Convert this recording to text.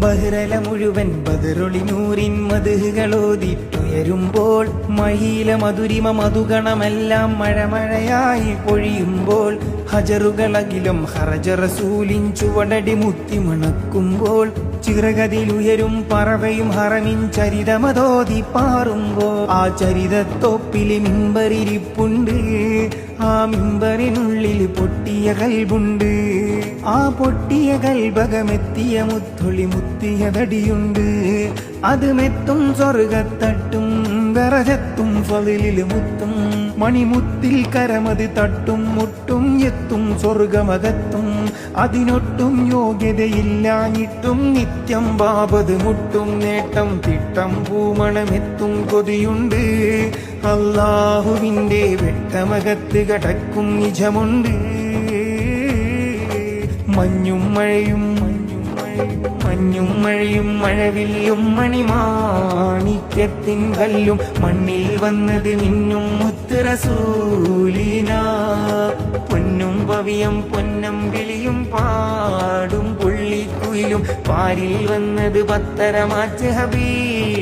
ബഹ്റല മുഴുവൻ ബദറൊളി നൂറിൻ മധുകളോതിട്ടുയരുമ്പോൾ മഹീല മധുരിമ മധുഗണമെല്ലാം മഴമഴയായി പൊഴിയുമ്പോൾ ഹജറുകളകിലും ഹറജറസൂലിൻ ചുവടടി മുത്തി മണക്കുമ്പോൾ ചിറകതിലുയരും പറവയും ഹറമിൻ ചരിതമതോതി പാറുമ്പോൾ ആ ചരിതത്തൊപ്പിൽ മിമ്പറിരിപ്പുണ്ട് ആ മിമ്പറിനുള്ളിൽ പൊട്ടിയ കൽബുണ്ട്. ആ പൊട്ടിയ കൽഭകമെത്തിയ മുത്തുളി മുത്തിയതടിയുണ്ട് അത് മെത്തും സ്വർഗത്തട്ടും വിറകത്തും ഫതിലിൽ മുത്തും. മണിമുത്തിൽ കരമതി തട്ടും മുട്ടും എത്തും സ്വർഗമകത്തും. അതിനൊട്ടും യോഗ്യതയില്ലാഞ്ഞിട്ടും നിത്യം ബാബത് മുട്ടും നേട്ടം തിട്ടം പൂമണമെത്തും കൊതിയുണ്ട്. അള്ളാഹുവിന്റെ വെട്ടമകത്ത് കടക്കും നിജമുണ്ട്. മഞ്ഞും മഴയും മഞ്ഞും മഴയും മഴവില്ലും മണിമാണിക്യത്തിൻ കല്ലും മണ്ണിൽ വന്നത് മിന്നും മുത്തുറസൂലിന. പൊന്നും പവിയം പൊന്നം വിളിയും പാടും പുള്ളിക്കുയിലും പാരിൽ വന്നത് പത്തരമാറ്റ് ഹബീബിന